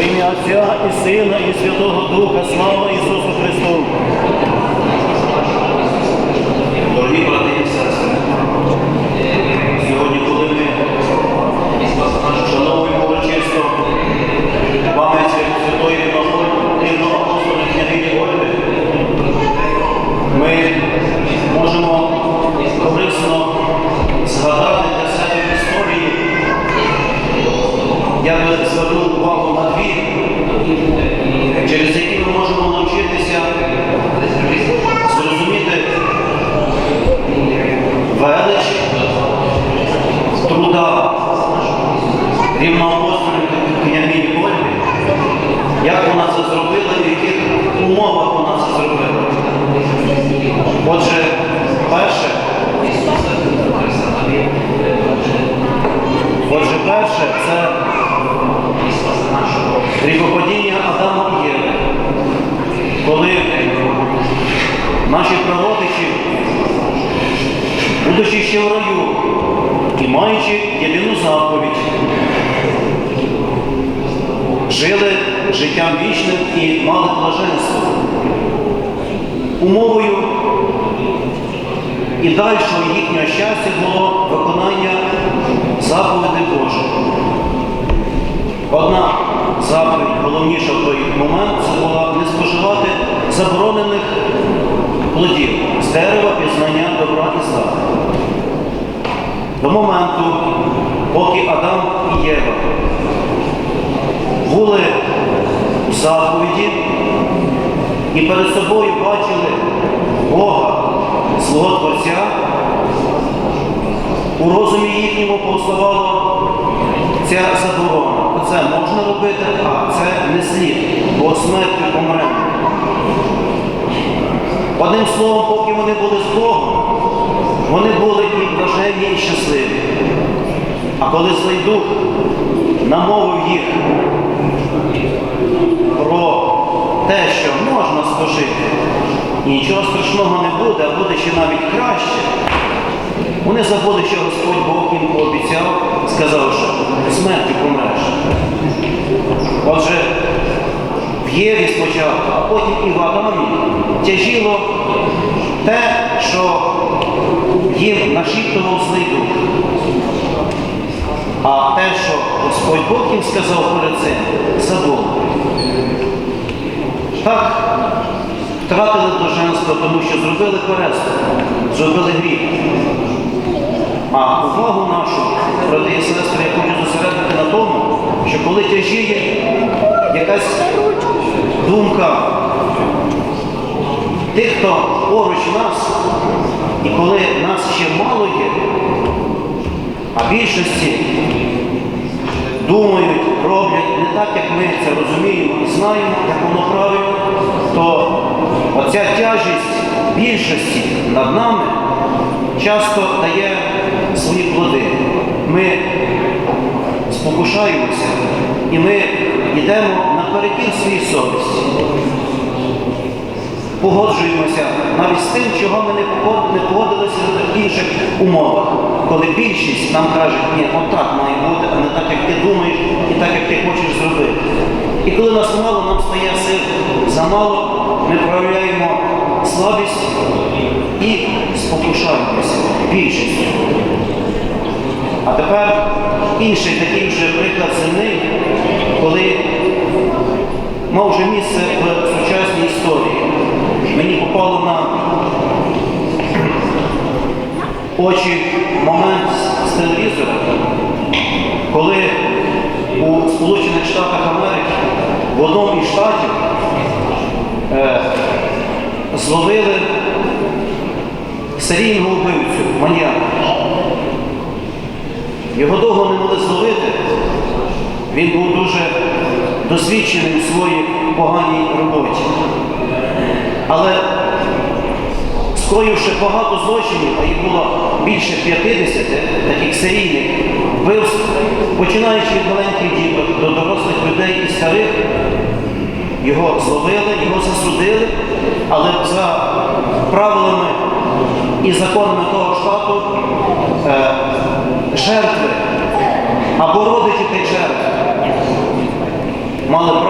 Во ім'я Отця і Сина, і Святого Духа, слава Ісусу Христу. Дорогі брати і сестри, сьогодні, коли ми вшановуємо урочисто пам'ять труда рівноапостольної княгині Ольги, як вона це зробила і в яких умовах вона це зробила. Отже, перше, отже, перше це гріхопадіння Адама і Єви, коли наші прародичі будучи ще в раю і маючи єдину заповідь, жили життям вічним і мали блаженство. Умовою і дальшого їхнього щастя було виконання заповідей Божих. Одна заповідь, головніша в той момент, це була не споживати заборонених плодів з дерева пізнання добра і зла. До моменту, поки Адам і Єва були у заповіді і перед собою бачили Бога, свого Творця, у розумі їхньому повставала ця заборона. Оце можна робити, а це не слід, бо смертю помремо. Одним словом, поки вони були з Богом, вони були і блаженні, і щасливі. А коли злий дух намовив їх про те, що можна спожити, і нічого страшного не буде, а буде ще навіть краще, вони забули, що Господь Бог їм пообіцяв, сказавши, смертю помреш. Отже, в Єві спочатку, а потім і в Адамі тяжіло те, що їм нашіптував злий дух. А те, що Господь Бог їм сказав перед цим, забув. Так, втратили блаженство, тому що зробили переступ, зробили гріх. А увагу нашу, брати і сестри, я хочу зосередити на тому, що коли тяжіє якась думка тих, хто поруч нас, і коли нас ще мало є, а більшості думають, роблять не так, як ми це розуміємо і знаємо, як воно правильно, то оця тяжість більшості над нами часто дає свої плоди. Ми спокушаємося і ми йдемо наперекір своїй совісті. Погоджуємося навіть з тим, чого ми не погод- не погодилися в інших умовах. Коли більшість нам каже, ні, отак має бути, а не так, як ти думаєш, і так, як ти хочеш зробити. І коли нас мало, нам стає сил замало, ми проявляємо слабість і спокушаємося більшістю. А тепер інший такий вже приклад земний, коли мав вже місце в сучасній історії. Мені попало на очі момент з телевізора, коли у Сполучених Штатах Америки в одному із штатів е, зловили серійного вбивцю, маньяка. Його довго не могли зловити. Він був дуже досвідчений у своїй поганій роботі. Але скоївши багато злочинів, а їх було більше 50 таких серійних вбивств, починаючи від маленьких діток до дорослих людей і старих, його зловили, його засудили, але за правилами і законами того штату е, жертви або родичі тих жертв мали право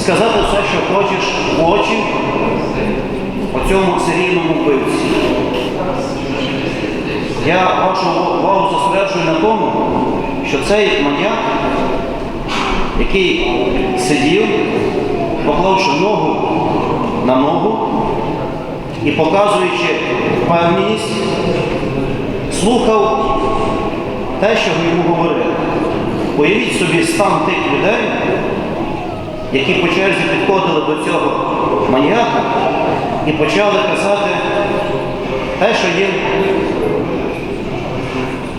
сказати все, що хочеш в очі оцьому серійному вбивці. Я вашу увагу зосереджую на тому, що цей маньяк, який сидів, поклавши ногу на ногу і показуючи впевненість, слухав те, що йому говорили. Уявіть собі стан тих людей, які по черзі підходили до цього маніяка і почали казати те, що їм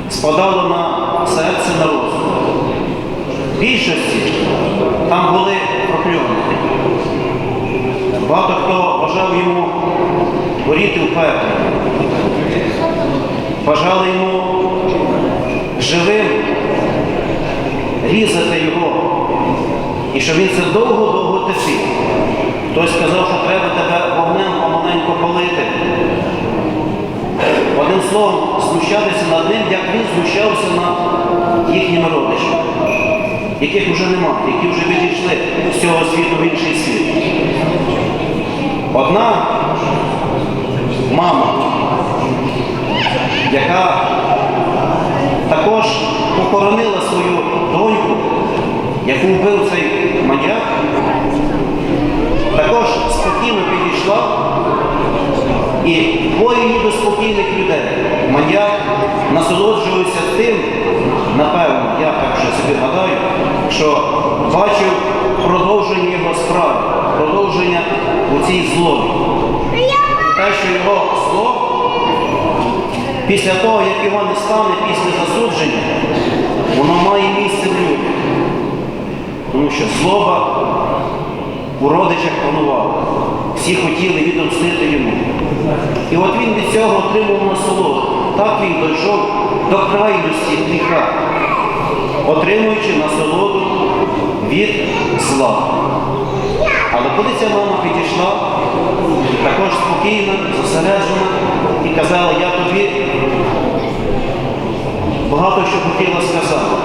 спадало на серце на розум. Більшості там були прокльонники. Багато хто бажав йому горіти в пеклі. Бажали йому живим різати його. І щоб він це довго-довго тисів. Хтось сказав, що треба тебе вогнем помаленьку палити. Одним словом, знущатися над ним, як він знущався над їхніми родичами, яких вже немає, які вже відійшли з цього світу в інший світ. Одна мама, яка також похоронила свою доньку, яку вбив цей маньяк, також спокійно підійшла і двоє ніби спокійних людей. Маньяк насолоджувався тим, напевно, я так вже собі гадаю, що бачив продовження його справи, продовження у цій злобі. Те, що його зло, після того, як його не стане після засудження, воно має місце в людях. Тому що злоба у родичах панувала. Всі хотіли відомстити йому. І от він від цього отримав насолоду. Так він дійшов до крайності гріха, отримуючи насолоду від зла. Але коли ця мама підійшла, також спокійна, зосереджена, і казала, я тобі багато що хотіла сказати.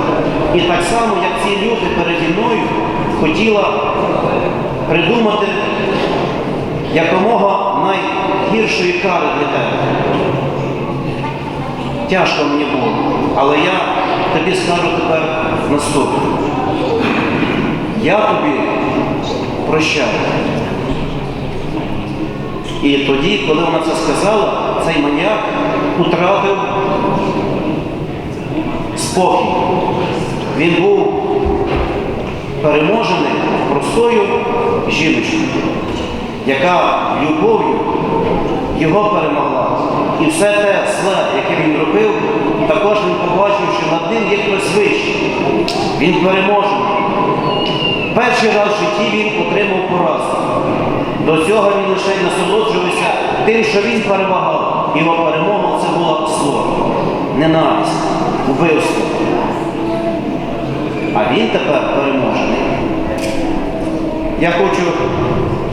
І так само, як ці люди переді мною хотіла придумати якомога найгіршої кари для тебе. Тяжко мені було, але я тобі скажу тепер наступне. Я тобі прощаю. І тоді, коли вона це сказала, цей маніяк утратив спокій. Він був переможений простою жіночкою, яка любов'ю його перемогла. І все те зле, яке він робив, також він побачив, що над ним є хтось вищий. Він переможений. Перший раз в житті він отримав поразку. До цього він лише насолоджувався тим, що він перемагав. Його перемога це була зло, ненависть, вбивство. А він тепер переможений. Я хочу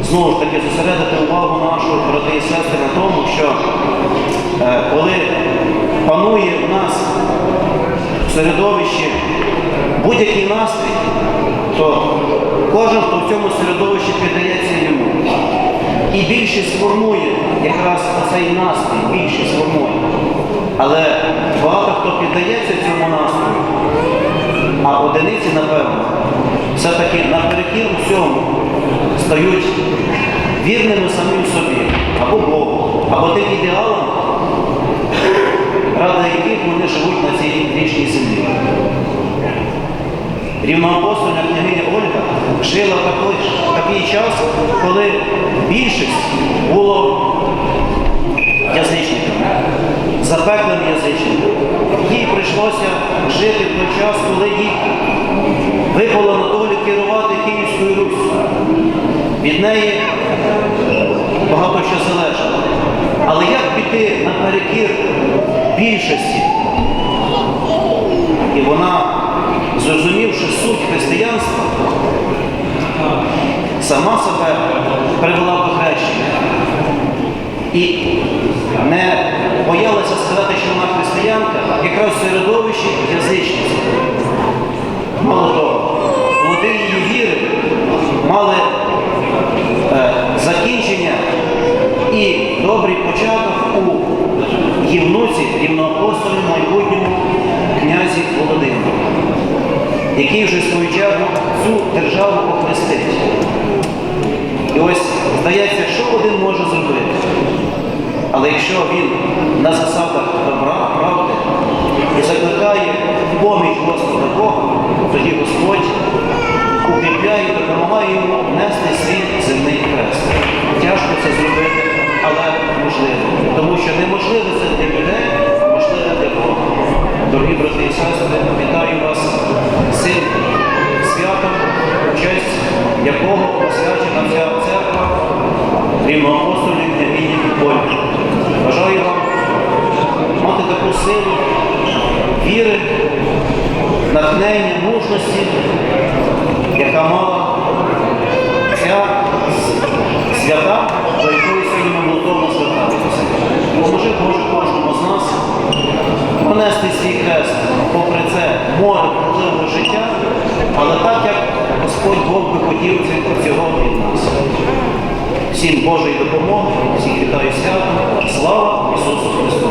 знову ж таки зосередити увагу нашу, брати і сестри, на тому, що е, коли панує у нас в середовищі будь-який настрій, то кожен, хто в цьому середовищі піддається йому. І більшість формує якраз цей настрій, більшість формує. Але багато хто піддається одиниці, напевно, все-таки наперекір усьому стають вірними самим собі, або Богу, або тим ідеалам, ради яких вони живуть на цій вічній землі. Рівноапостольна княгиня Ольга жила такий, такий час, коли більшість було язичниками, запеклими язичниками. Їй прийшлося жити в той час, коли їй випало на долю керувати Київською Руссю. Від неї багато що залежало. Але як піти наперекір більшості? І вона, зрозумівши суть християнства, сама себе привела до хрещення. І не сказати, що вона християнка, якраз в середовищі язичниця. Мало того, плоди її віри мали е, закінчення і добрий початок у євнуці, євноапостолі майбутньому князі Володимиру, який вже свою чергу цю державу охрестить. І ось, здається, що один може зробити. Але якщо він на засадах добра, правди і закликає поміч Господа Бога, тоді Господь укріпляє і допомагає йому нести свій земний хрест. Тяжко це зробити, але можливо. Тому що неможливо це для людей, можливо для Бога. Дорогі брати і сестри, вітаю вас з цим святом, в честь якого посвячена ця церква рівноапостольних княгині Ольги. Бажаю вам мати таку силу віри, натхнення, мужності, яка мала ця свята, до якої сьогодні ми молитовно звертатися. Поможи Боже кожному з нас понести свій хрест попри це море бурхливого життя, але так, як Господь Бог би хотів цього від нас. Всім Божої допомоги, всіх вітаю свято, слава Ісусу Христу!